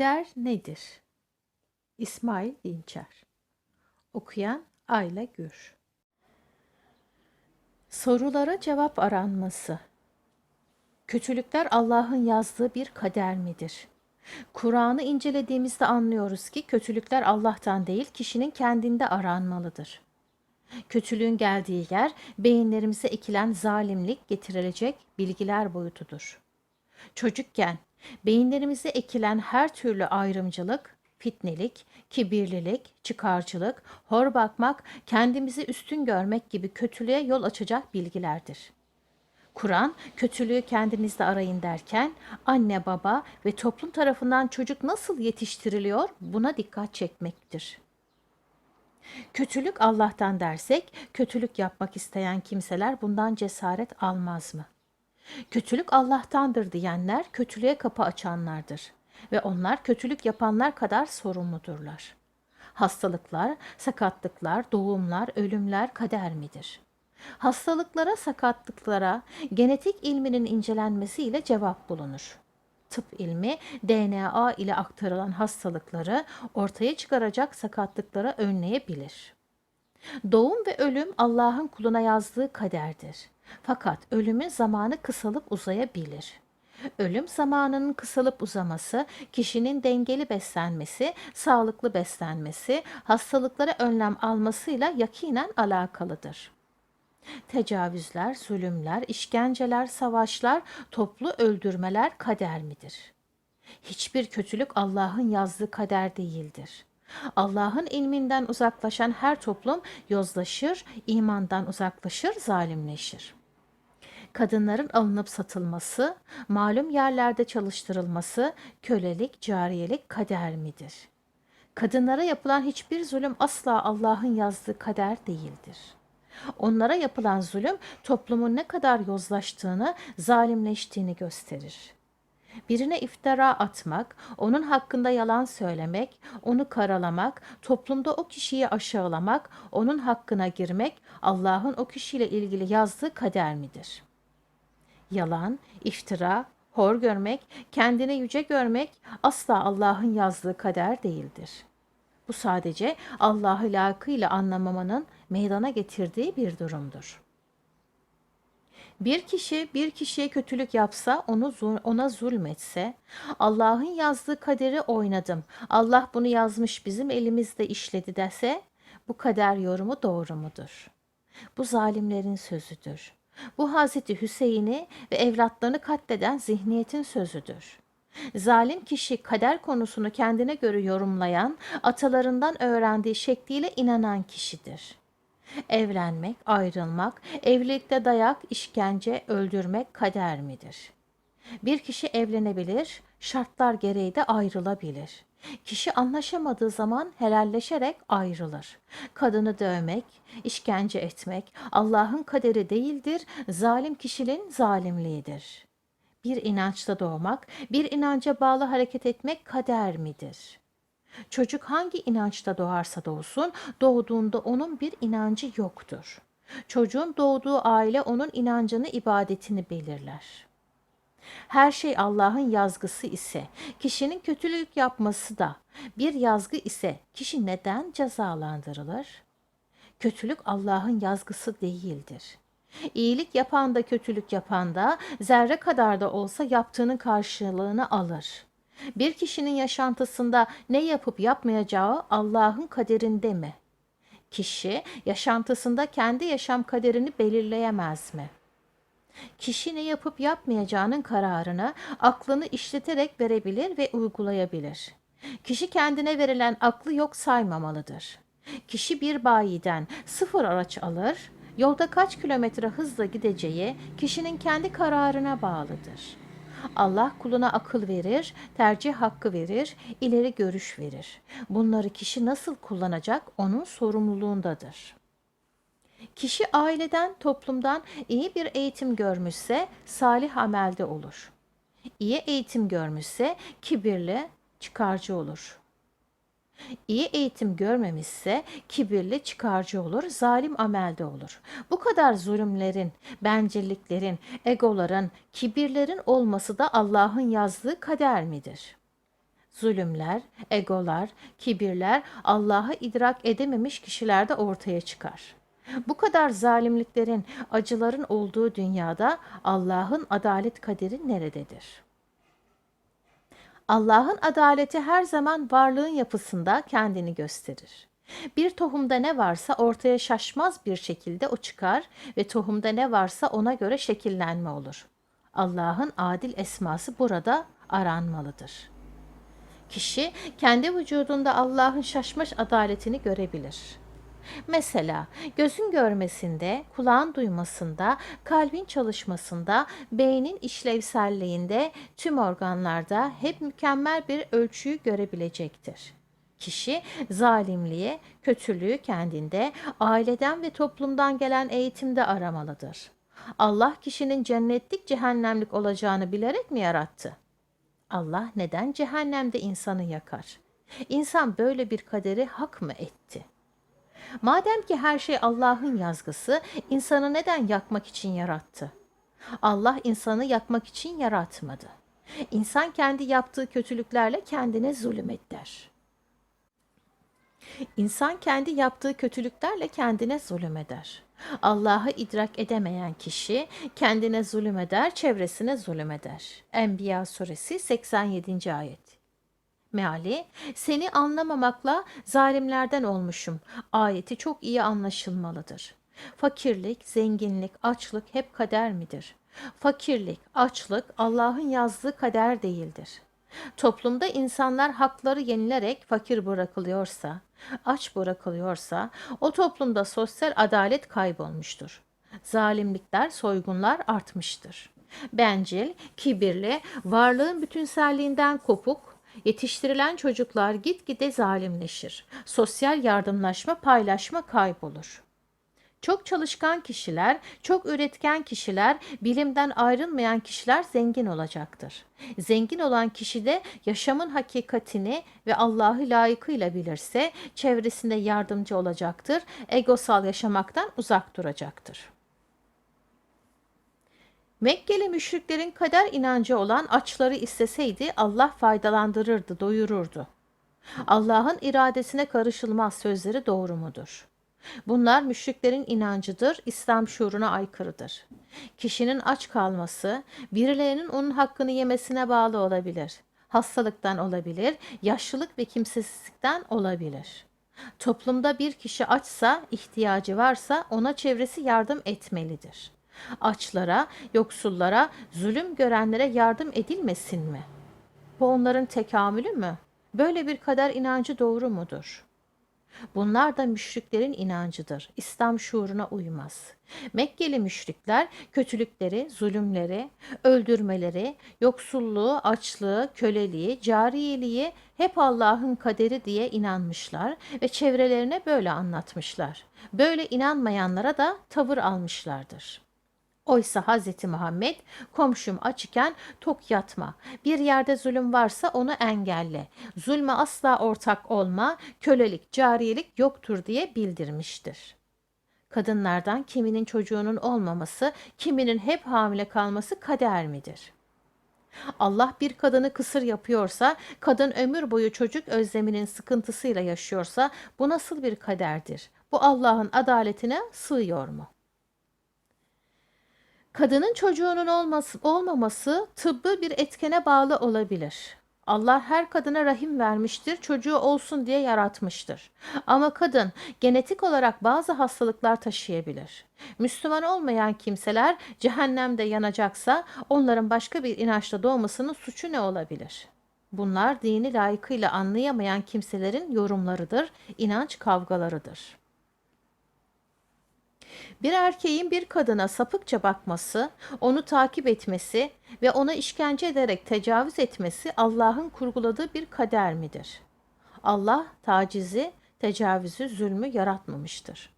Der nedir? İsmail Dinçer Okuyan Ayla Gür Sorulara cevap aranması Kötülükler Allah'ın yazdığı bir kader midir? Kur'an'ı incelediğimizde anlıyoruz ki kötülükler Allah'tan değil kişinin kendinde aranmalıdır. Kötülüğün geldiği yer beyinlerimize ekilen zalimlik getirilecek bilgiler boyutudur. Çocukken beyinlerimize ekilen her türlü ayrımcılık, fitnelik, kibirlilik, çıkarcılık, hor bakmak, kendimizi üstün görmek gibi kötülüğe yol açacak bilgilerdir. Kur'an kötülüğü kendinizde arayın derken anne baba ve toplum tarafından çocuk nasıl yetiştiriliyor buna dikkat çekmektir. Kötülük Allah'tan dersek kötülük yapmak isteyen kimseler bundan cesaret almaz mı? Kötülük Allah'tandır diyenler kötülüğe kapı açanlardır ve onlar kötülük yapanlar kadar sorumludurlar. Hastalıklar, sakatlıklar, doğumlar, ölümler kader midir? Hastalıklara, sakatlıklara genetik ilminin incelenmesiyle cevap bulunur. Tıp ilmi DNA ile aktarılan hastalıkları ortaya çıkaracak sakatlıklara önleyebilir. Doğum ve ölüm Allah'ın kuluna yazdığı kaderdir. Fakat ölümün zamanı kısalıp uzayabilir. Ölüm zamanının kısalıp uzaması, kişinin dengeli beslenmesi, sağlıklı beslenmesi, hastalıklara önlem almasıyla yakinen alakalıdır. Tecavüzler, zulümler, işkenceler, savaşlar, toplu öldürmeler kader midir? Hiçbir kötülük Allah'ın yazdığı kader değildir. Allah'ın ilminden uzaklaşan her toplum yozlaşır, imandan uzaklaşır, zalimleşir. Kadınların alınıp satılması, malum yerlerde çalıştırılması, kölelik, cariyelik kader midir? Kadınlara yapılan hiçbir zulüm asla Allah'ın yazdığı kader değildir.'' Onlara yapılan zulüm toplumun ne kadar yozlaştığını, zalimleştiğini gösterir. Birine iftira atmak, onun hakkında yalan söylemek, onu karalamak, toplumda o kişiyi aşağılamak, onun hakkına girmek Allah'ın o kişiyle ilgili yazdığı kader midir? Yalan, iftira, hor görmek, kendini yüce görmek asla Allah'ın yazdığı kader değildir.'' Bu sadece Allah'ı layıkıyla anlamamanın meydana getirdiği bir durumdur. Bir kişi bir kişiye kötülük yapsa, onu ona zulmetse, Allah'ın yazdığı kaderi oynadım. Allah bunu yazmış, bizim elimizde işledi dese, bu kader yorumu doğru mudur? Bu zalimlerin sözüdür. Bu Hazreti Hüseyin'i ve evlatlarını katleden zihniyetin sözüdür. Zalim kişi kader konusunu kendine göre yorumlayan, atalarından öğrendiği şekliyle inanan kişidir. Evlenmek, ayrılmak, evlilikte dayak, işkence, öldürmek kader midir? Bir kişi evlenebilir, şartlar gereği de ayrılabilir. Kişi anlaşamadığı zaman helalleşerek ayrılır. Kadını dövmek, işkence etmek Allah'ın kaderi değildir, zalim kişinin zalimliğidir.'' bir inançta doğmak, bir inanca bağlı hareket etmek kader midir? Çocuk hangi inançta doğarsa doğsun, doğduğunda onun bir inancı yoktur. Çocuğun doğduğu aile onun inancını, ibadetini belirler. Her şey Allah'ın yazgısı ise, kişinin kötülük yapması da bir yazgı ise kişi neden cezalandırılır? Kötülük Allah'ın yazgısı değildir. İyilik yapan da kötülük yapan da zerre kadar da olsa yaptığının karşılığını alır. Bir kişinin yaşantısında ne yapıp yapmayacağı Allah'ın kaderinde mi? Kişi yaşantısında kendi yaşam kaderini belirleyemez mi? Kişi ne yapıp yapmayacağının kararını aklını işleterek verebilir ve uygulayabilir. Kişi kendine verilen aklı yok saymamalıdır. Kişi bir bayiden sıfır araç alır, Yolda kaç kilometre hızla gideceği kişinin kendi kararına bağlıdır. Allah kuluna akıl verir, tercih hakkı verir, ileri görüş verir. Bunları kişi nasıl kullanacak onun sorumluluğundadır. Kişi aileden, toplumdan iyi bir eğitim görmüşse salih amelde olur. İyi eğitim görmüşse kibirli, çıkarcı olur. İyi eğitim görmemişse kibirli çıkarcı olur, zalim amelde olur. Bu kadar zulümlerin, bencilliklerin, egoların, kibirlerin olması da Allah'ın yazdığı kader midir? zulümler, egolar, kibirler Allah'ı idrak edememiş kişilerde ortaya çıkar. Bu kadar zalimliklerin, acıların olduğu dünyada Allah'ın adalet kaderi nerededir? Allah'ın adaleti her zaman varlığın yapısında kendini gösterir. Bir tohumda ne varsa ortaya şaşmaz bir şekilde o çıkar ve tohumda ne varsa ona göre şekillenme olur. Allah'ın adil esması burada aranmalıdır. Kişi kendi vücudunda Allah'ın şaşmış adaletini görebilir. Mesela gözün görmesinde, kulağın duymasında, kalbin çalışmasında, beynin işlevselliğinde, tüm organlarda hep mükemmel bir ölçüyü görebilecektir. Kişi zalimliği, kötülüğü kendinde, aileden ve toplumdan gelen eğitimde aramalıdır. Allah kişinin cennetlik cehennemlik olacağını bilerek mi yarattı? Allah neden cehennemde insanı yakar? İnsan böyle bir kaderi hak mı etti? Madem ki her şey Allah'ın yazgısı, insanı neden yakmak için yarattı? Allah insanı yakmak için yaratmadı. İnsan kendi yaptığı kötülüklerle kendine zulüm eder. İnsan kendi yaptığı kötülüklerle kendine zulüm eder. Allah'ı idrak edemeyen kişi kendine zulüm eder, çevresine zulüm eder. Enbiya suresi 87. ayet. Meali, seni anlamamakla zalimlerden olmuşum. Ayeti çok iyi anlaşılmalıdır. Fakirlik, zenginlik, açlık hep kader midir? Fakirlik, açlık Allah'ın yazdığı kader değildir. Toplumda insanlar hakları yenilerek fakir bırakılıyorsa, aç bırakılıyorsa o toplumda sosyal adalet kaybolmuştur. Zalimlikler, soygunlar artmıştır. Bencil, kibirli, varlığın bütünselliğinden kopuk, yetiştirilen çocuklar gitgide zalimleşir. Sosyal yardımlaşma, paylaşma kaybolur. Çok çalışkan kişiler, çok üretken kişiler, bilimden ayrılmayan kişiler zengin olacaktır. Zengin olan kişi de yaşamın hakikatini ve Allah'ı layıkıyla bilirse çevresinde yardımcı olacaktır, egosal yaşamaktan uzak duracaktır. Mekkeli müşriklerin kader inancı olan açları isteseydi Allah faydalandırırdı, doyururdu. Allah'ın iradesine karışılmaz sözleri doğru mudur? Bunlar müşriklerin inancıdır, İslam şuuruna aykırıdır. Kişinin aç kalması, birilerinin onun hakkını yemesine bağlı olabilir. Hastalıktan olabilir, yaşlılık ve kimsesizlikten olabilir. Toplumda bir kişi açsa, ihtiyacı varsa ona çevresi yardım etmelidir. Açlara, yoksullara, zulüm görenlere yardım edilmesin mi? Bu onların tekamülü mü? Böyle bir kader inancı doğru mudur?'' Bunlar da müşriklerin inancıdır. İslam şuuruna uymaz. Mekkeli müşrikler kötülükleri, zulümleri, öldürmeleri, yoksulluğu, açlığı, köleliği, cariyeliği hep Allah'ın kaderi diye inanmışlar ve çevrelerine böyle anlatmışlar. Böyle inanmayanlara da tavır almışlardır. Oysa Hz. Muhammed komşum aç iken tok yatma. Bir yerde zulüm varsa onu engelle. Zulme asla ortak olma. Kölelik, cariyelik yoktur diye bildirmiştir. Kadınlardan kiminin çocuğunun olmaması, kiminin hep hamile kalması kader midir? Allah bir kadını kısır yapıyorsa, kadın ömür boyu çocuk özleminin sıkıntısıyla yaşıyorsa bu nasıl bir kaderdir? Bu Allah'ın adaletine sığıyor mu?'' Kadının çocuğunun olması, olmaması tıbbı bir etkene bağlı olabilir. Allah her kadına rahim vermiştir, çocuğu olsun diye yaratmıştır. Ama kadın genetik olarak bazı hastalıklar taşıyabilir. Müslüman olmayan kimseler cehennemde yanacaksa onların başka bir inançta doğmasının suçu ne olabilir? Bunlar dini layıkıyla anlayamayan kimselerin yorumlarıdır, inanç kavgalarıdır. Bir erkeğin bir kadına sapıkça bakması, onu takip etmesi ve ona işkence ederek tecavüz etmesi Allah'ın kurguladığı bir kader midir? Allah tacizi, tecavüzü, zulmü yaratmamıştır.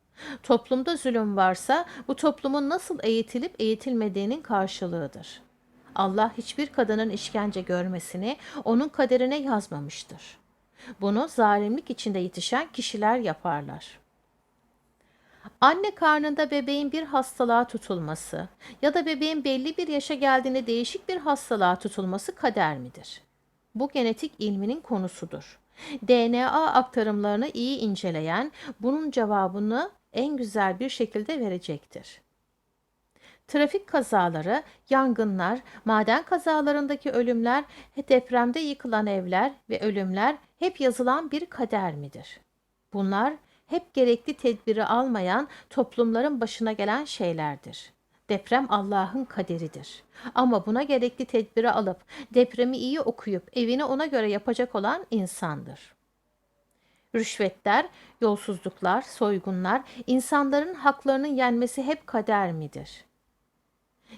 Toplumda zulüm varsa bu toplumun nasıl eğitilip eğitilmediğinin karşılığıdır. Allah hiçbir kadının işkence görmesini onun kaderine yazmamıştır. Bunu zalimlik içinde yetişen kişiler yaparlar. Anne karnında bebeğin bir hastalığa tutulması ya da bebeğin belli bir yaşa geldiğinde değişik bir hastalığa tutulması kader midir? bu genetik ilminin konusudur. DNA aktarımlarını iyi inceleyen bunun cevabını en güzel bir şekilde verecektir. Trafik kazaları, yangınlar, maden kazalarındaki ölümler, depremde yıkılan evler ve ölümler hep yazılan bir kader midir? Bunlar hep gerekli tedbiri almayan toplumların başına gelen şeylerdir. Deprem Allah'ın kaderidir. Ama buna gerekli tedbiri alıp depremi iyi okuyup evini ona göre yapacak olan insandır. Rüşvetler, yolsuzluklar, soygunlar, insanların haklarının yenmesi hep kader midir?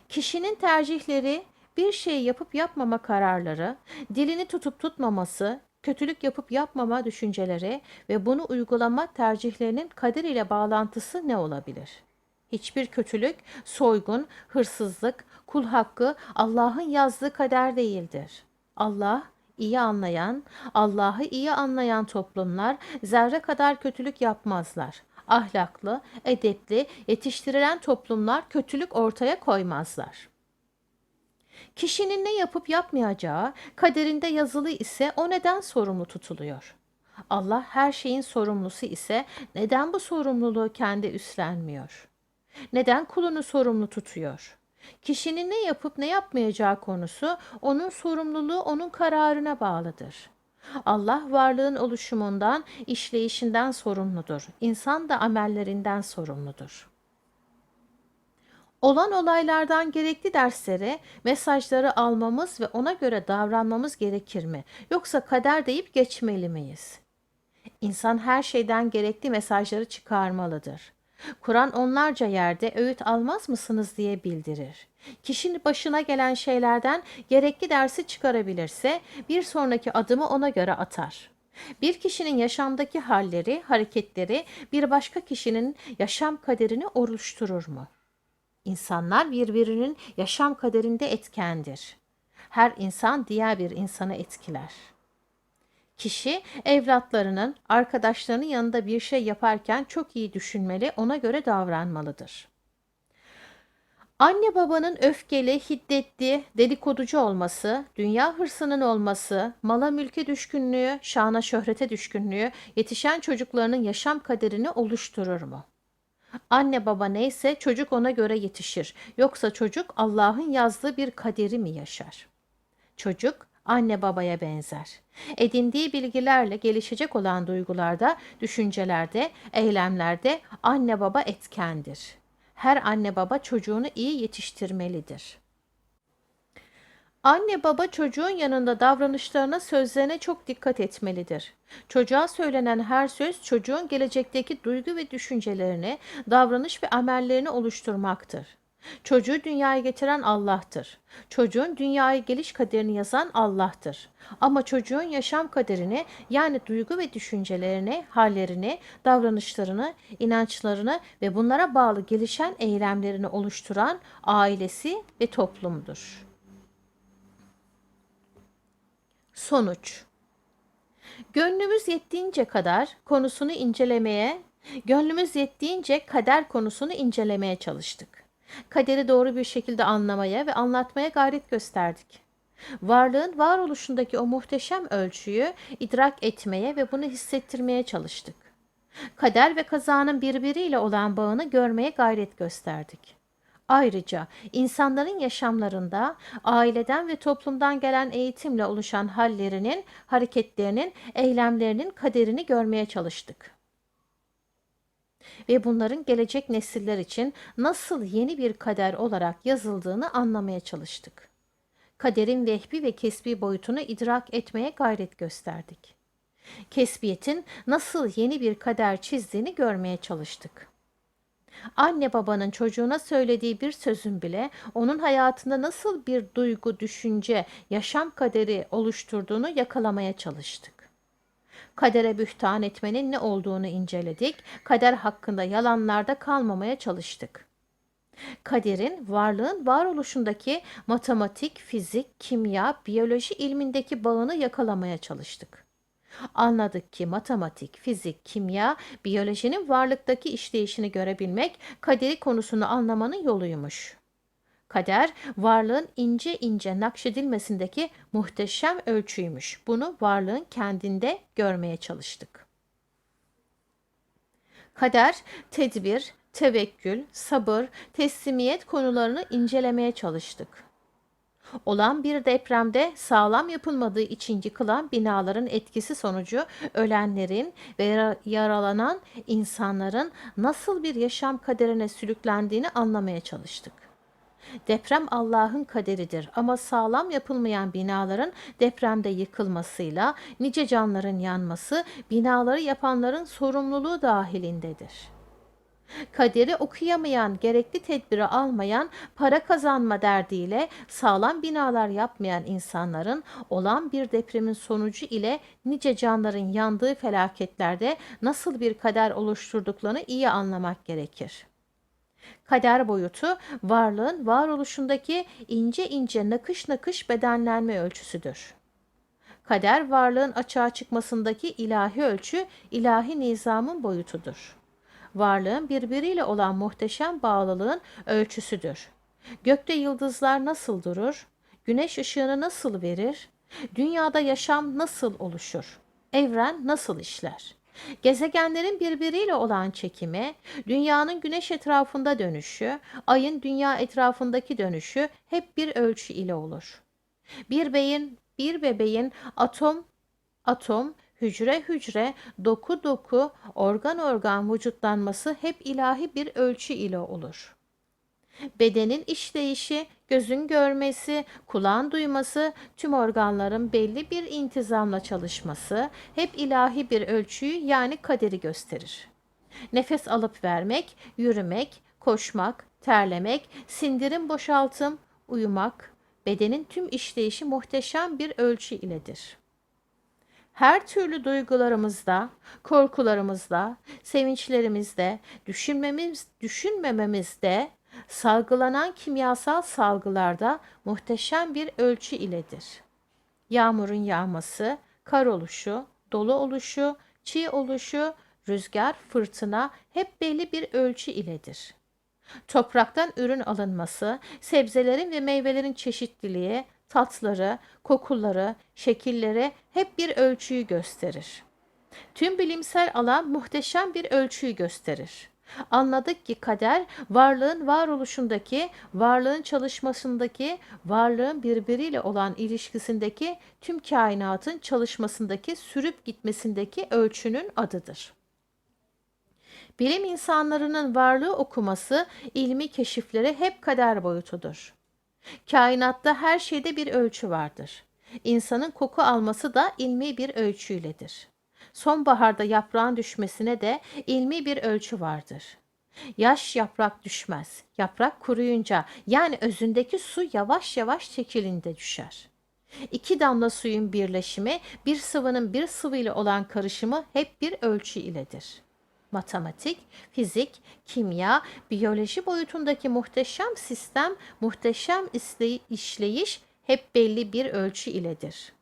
Kişinin tercihleri, bir şey yapıp yapmama kararları, dilini tutup tutmaması, kötülük yapıp yapmama düşünceleri ve bunu uygulama tercihlerinin kader ile bağlantısı ne olabilir? Hiçbir kötülük, soygun, hırsızlık, kul hakkı Allah'ın yazdığı kader değildir. Allah iyi anlayan, Allah'ı iyi anlayan toplumlar zerre kadar kötülük yapmazlar. Ahlaklı, edepli, yetiştirilen toplumlar kötülük ortaya koymazlar. Kişinin ne yapıp yapmayacağı kaderinde yazılı ise o neden sorumlu tutuluyor? Allah her şeyin sorumlusu ise neden bu sorumluluğu kendi üstlenmiyor? Neden kulunu sorumlu tutuyor? Kişinin ne yapıp ne yapmayacağı konusu onun sorumluluğu onun kararına bağlıdır. Allah varlığın oluşumundan, işleyişinden sorumludur. İnsan da amellerinden sorumludur. Olan olaylardan gerekli dersleri, mesajları almamız ve ona göre davranmamız gerekir mi? Yoksa kader deyip geçmeli miyiz? İnsan her şeyden gerekli mesajları çıkarmalıdır. Kur'an onlarca yerde öğüt almaz mısınız diye bildirir. Kişinin başına gelen şeylerden gerekli dersi çıkarabilirse bir sonraki adımı ona göre atar. Bir kişinin yaşamdaki halleri, hareketleri bir başka kişinin yaşam kaderini oluşturur mu? İnsanlar birbirinin yaşam kaderinde etkendir. Her insan diğer bir insanı etkiler. Kişi evlatlarının, arkadaşlarının yanında bir şey yaparken çok iyi düşünmeli, ona göre davranmalıdır. Anne babanın öfkeli, hiddetli, dedikoducu olması, dünya hırsının olması, mala mülke düşkünlüğü, şana şöhrete düşkünlüğü yetişen çocuklarının yaşam kaderini oluşturur mu? Anne baba neyse çocuk ona göre yetişir. Yoksa çocuk Allah'ın yazdığı bir kaderi mi yaşar? Çocuk anne babaya benzer. Edindiği bilgilerle gelişecek olan duygularda, düşüncelerde, eylemlerde anne baba etkendir. Her anne baba çocuğunu iyi yetiştirmelidir. Anne baba çocuğun yanında davranışlarına, sözlerine çok dikkat etmelidir. Çocuğa söylenen her söz çocuğun gelecekteki duygu ve düşüncelerini, davranış ve amellerini oluşturmaktır. Çocuğu dünyaya getiren Allah'tır. Çocuğun dünyaya geliş kaderini yazan Allah'tır. Ama çocuğun yaşam kaderini yani duygu ve düşüncelerini, hallerini, davranışlarını, inançlarını ve bunlara bağlı gelişen eylemlerini oluşturan ailesi ve toplumdur. Sonuç Gönlümüz yettiğince kadar konusunu incelemeye, gönlümüz yettiğince kader konusunu incelemeye çalıştık. Kaderi doğru bir şekilde anlamaya ve anlatmaya gayret gösterdik. Varlığın varoluşundaki o muhteşem ölçüyü idrak etmeye ve bunu hissettirmeye çalıştık. Kader ve kazanın birbiriyle olan bağını görmeye gayret gösterdik. Ayrıca insanların yaşamlarında aileden ve toplumdan gelen eğitimle oluşan hallerinin, hareketlerinin, eylemlerinin kaderini görmeye çalıştık. Ve bunların gelecek nesiller için nasıl yeni bir kader olarak yazıldığını anlamaya çalıştık. Kaderin vehbi ve kesbi boyutunu idrak etmeye gayret gösterdik. Kesbiyetin nasıl yeni bir kader çizdiğini görmeye çalıştık.'' Anne babanın çocuğuna söylediği bir sözün bile onun hayatında nasıl bir duygu, düşünce, yaşam kaderi oluşturduğunu yakalamaya çalıştık. Kadere bühtan etmenin ne olduğunu inceledik. Kader hakkında yalanlarda kalmamaya çalıştık. Kaderin varlığın varoluşundaki matematik, fizik, kimya, biyoloji ilmindeki bağını yakalamaya çalıştık. Anladık ki matematik, fizik, kimya, biyolojinin varlıktaki işleyişini görebilmek kaderi konusunu anlamanın yoluymuş. Kader varlığın ince ince nakşedilmesindeki muhteşem ölçüymüş. Bunu varlığın kendinde görmeye çalıştık. Kader, tedbir, tevekkül, sabır, teslimiyet konularını incelemeye çalıştık. Olan bir depremde sağlam yapılmadığı için yıkılan binaların etkisi sonucu ölenlerin ve yara- yaralanan insanların nasıl bir yaşam kaderine sürüklendiğini anlamaya çalıştık. Deprem Allah'ın kaderidir ama sağlam yapılmayan binaların depremde yıkılmasıyla nice canların yanması binaları yapanların sorumluluğu dahilindedir. Kaderi okuyamayan, gerekli tedbiri almayan, para kazanma derdiyle sağlam binalar yapmayan insanların olan bir depremin sonucu ile nice canların yandığı felaketlerde nasıl bir kader oluşturduklarını iyi anlamak gerekir. Kader boyutu varlığın varoluşundaki ince ince nakış nakış bedenlenme ölçüsüdür. Kader varlığın açığa çıkmasındaki ilahi ölçü, ilahi nizamın boyutudur. Varlığın birbiriyle olan muhteşem bağlılığın ölçüsüdür. Gökte yıldızlar nasıl durur? Güneş ışığını nasıl verir? Dünyada yaşam nasıl oluşur? Evren nasıl işler? Gezegenlerin birbiriyle olan çekimi, dünyanın güneş etrafında dönüşü, ayın dünya etrafındaki dönüşü hep bir ölçü ile olur. Bir beyin, bir bebeğin atom atom, hücre hücre, doku doku, organ organ vücutlanması hep ilahi bir ölçü ile olur. Bedenin işleyişi, gözün görmesi, kulağın duyması, tüm organların belli bir intizamla çalışması hep ilahi bir ölçüyü yani kaderi gösterir. Nefes alıp vermek, yürümek, koşmak, terlemek, sindirim boşaltım, uyumak, bedenin tüm işleyişi muhteşem bir ölçü iledir. Her türlü duygularımızda, korkularımızda, sevinçlerimizde, düşünmemiz, düşünmememizde, salgılanan kimyasal salgılarda muhteşem bir ölçü iledir. Yağmurun yağması, kar oluşu, dolu oluşu, çiğ oluşu, rüzgar, fırtına hep belli bir ölçü iledir. Topraktan ürün alınması, sebzelerin ve meyvelerin çeşitliliği, tatları, kokuları, şekilleri hep bir ölçüyü gösterir. Tüm bilimsel alan muhteşem bir ölçüyü gösterir. Anladık ki kader varlığın varoluşundaki, varlığın çalışmasındaki, varlığın birbiriyle olan ilişkisindeki, tüm kainatın çalışmasındaki, sürüp gitmesindeki ölçünün adıdır. Bilim insanlarının varlığı okuması, ilmi keşifleri hep kader boyutudur. Kainatta her şeyde bir ölçü vardır. İnsanın koku alması da ilmi bir ölçüyledir. Sonbaharda yaprağın düşmesine de ilmi bir ölçü vardır. Yaş yaprak düşmez. Yaprak kuruyunca yani özündeki su yavaş yavaş çekilinde düşer. İki damla suyun birleşimi, bir sıvının bir sıvı ile olan karışımı hep bir ölçü iledir. Matematik, fizik, kimya, biyoloji boyutundaki muhteşem sistem, muhteşem işleyiş hep belli bir ölçü iledir.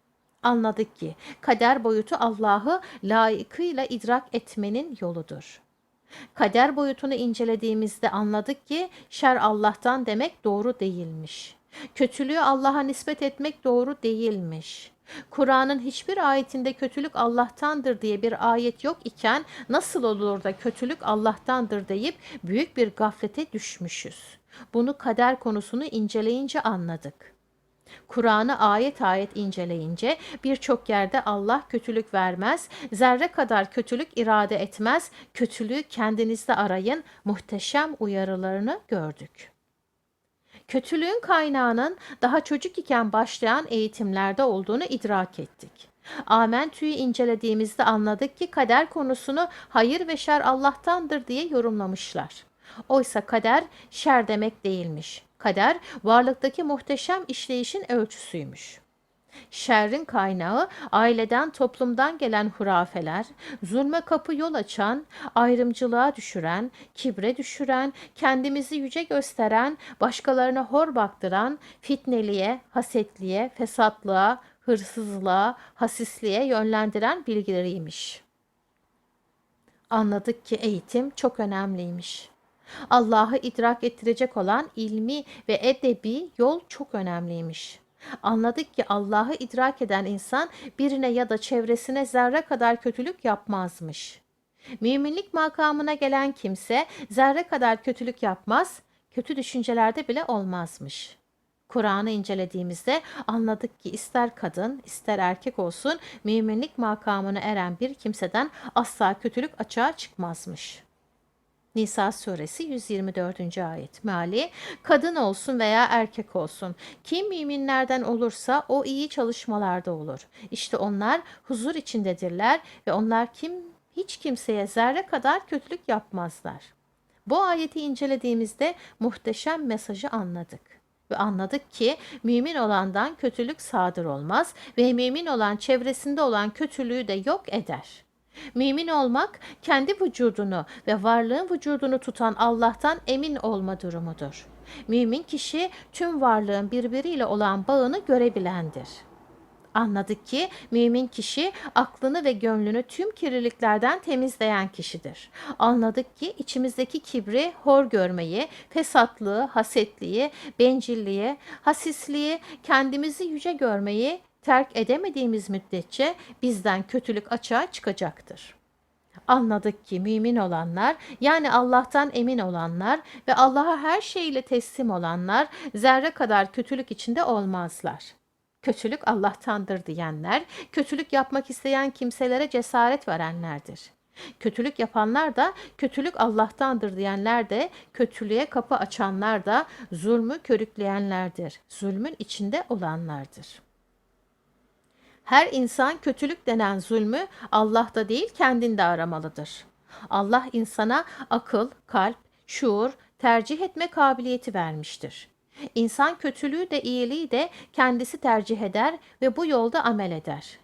Anladık ki kader boyutu Allah'ı layıkıyla idrak etmenin yoludur. Kader boyutunu incelediğimizde anladık ki şer Allah'tan demek doğru değilmiş. Kötülüğü Allah'a nispet etmek doğru değilmiş. Kur'an'ın hiçbir ayetinde kötülük Allah'tandır diye bir ayet yok iken nasıl olur da kötülük Allah'tandır deyip büyük bir gaflete düşmüşüz. Bunu kader konusunu inceleyince anladık. Kur'an'ı ayet ayet inceleyince birçok yerde Allah kötülük vermez, zerre kadar kötülük irade etmez, kötülüğü kendinizde arayın muhteşem uyarılarını gördük. Kötülüğün kaynağının daha çocuk iken başlayan eğitimlerde olduğunu idrak ettik. Amentü'yü incelediğimizde anladık ki kader konusunu hayır ve şer Allah'tandır diye yorumlamışlar. Oysa kader şer demek değilmiş. Kader varlıktaki muhteşem işleyişin ölçüsüymüş. Şerrin kaynağı aileden toplumdan gelen hurafeler, zulme kapı yol açan, ayrımcılığa düşüren, kibre düşüren, kendimizi yüce gösteren, başkalarına hor baktıran, fitneliğe, hasetliğe, fesatlığa, hırsızlığa, hasisliğe yönlendiren bilgileriymiş. Anladık ki eğitim çok önemliymiş. Allah'ı idrak ettirecek olan ilmi ve edebi yol çok önemliymiş. Anladık ki Allah'ı idrak eden insan birine ya da çevresine zerre kadar kötülük yapmazmış. Müminlik makamına gelen kimse zerre kadar kötülük yapmaz, kötü düşüncelerde bile olmazmış. Kur'an'ı incelediğimizde anladık ki ister kadın ister erkek olsun müminlik makamına eren bir kimseden asla kötülük açığa çıkmazmış. Nisa suresi 124. ayet meali kadın olsun veya erkek olsun kim müminlerden olursa o iyi çalışmalarda olur. İşte onlar huzur içindedirler ve onlar kim hiç kimseye zerre kadar kötülük yapmazlar. Bu ayeti incelediğimizde muhteşem mesajı anladık ve anladık ki mümin olandan kötülük sadır olmaz ve mümin olan çevresinde olan kötülüğü de yok eder. Mümin olmak kendi vücudunu ve varlığın vücudunu tutan Allah'tan emin olma durumudur. Mümin kişi tüm varlığın birbiriyle olan bağını görebilendir. Anladık ki mümin kişi aklını ve gönlünü tüm kirliliklerden temizleyen kişidir. Anladık ki içimizdeki kibri, hor görmeyi, fesatlığı, hasetliği, bencilliği, hasisliği, kendimizi yüce görmeyi terk edemediğimiz müddetçe bizden kötülük açığa çıkacaktır. Anladık ki mümin olanlar yani Allah'tan emin olanlar ve Allah'a her şeyle teslim olanlar zerre kadar kötülük içinde olmazlar. Kötülük Allah'tandır diyenler, kötülük yapmak isteyen kimselere cesaret verenlerdir. Kötülük yapanlar da kötülük Allah'tandır diyenler de kötülüğe kapı açanlar da zulmü körükleyenlerdir. Zulmün içinde olanlardır. Her insan kötülük denen zulmü Allah'ta değil kendinde aramalıdır. Allah insana akıl, kalp, şuur, tercih etme kabiliyeti vermiştir. İnsan kötülüğü de iyiliği de kendisi tercih eder ve bu yolda amel eder.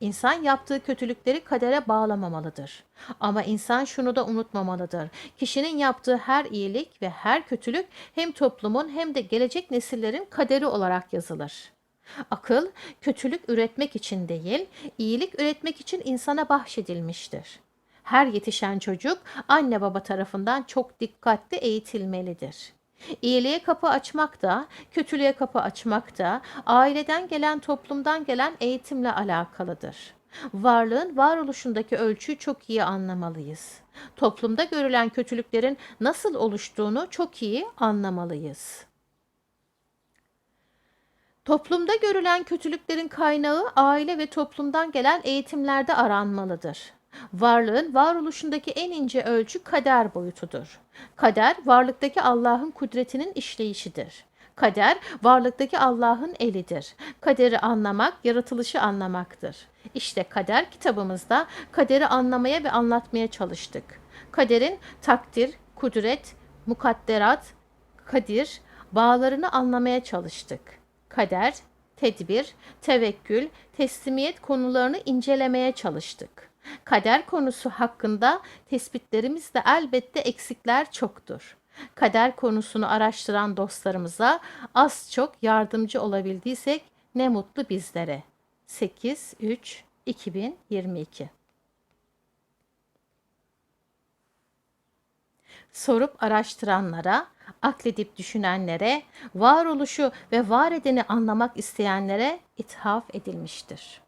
İnsan yaptığı kötülükleri kadere bağlamamalıdır. Ama insan şunu da unutmamalıdır. Kişinin yaptığı her iyilik ve her kötülük hem toplumun hem de gelecek nesillerin kaderi olarak yazılır. Akıl kötülük üretmek için değil, iyilik üretmek için insana bahşedilmiştir. Her yetişen çocuk anne baba tarafından çok dikkatli eğitilmelidir. İyiliğe kapı açmak da, kötülüğe kapı açmak da aileden gelen, toplumdan gelen eğitimle alakalıdır. Varlığın varoluşundaki ölçüyü çok iyi anlamalıyız. Toplumda görülen kötülüklerin nasıl oluştuğunu çok iyi anlamalıyız. Toplumda görülen kötülüklerin kaynağı aile ve toplumdan gelen eğitimlerde aranmalıdır. Varlığın varoluşundaki en ince ölçü kader boyutudur. Kader varlıktaki Allah'ın kudretinin işleyişidir. Kader varlıktaki Allah'ın elidir. Kaderi anlamak yaratılışı anlamaktır. İşte kader kitabımızda kaderi anlamaya ve anlatmaya çalıştık. Kaderin takdir, kudret, mukadderat, kadir bağlarını anlamaya çalıştık. Kader, tedbir, tevekkül, teslimiyet konularını incelemeye çalıştık. Kader konusu hakkında tespitlerimizde elbette eksikler çoktur. Kader konusunu araştıran dostlarımıza az çok yardımcı olabildiysek ne mutlu bizlere. 8 3 2022 Sorup araştıranlara, akledip düşünenlere, varoluşu ve var edeni anlamak isteyenlere ithaf edilmiştir.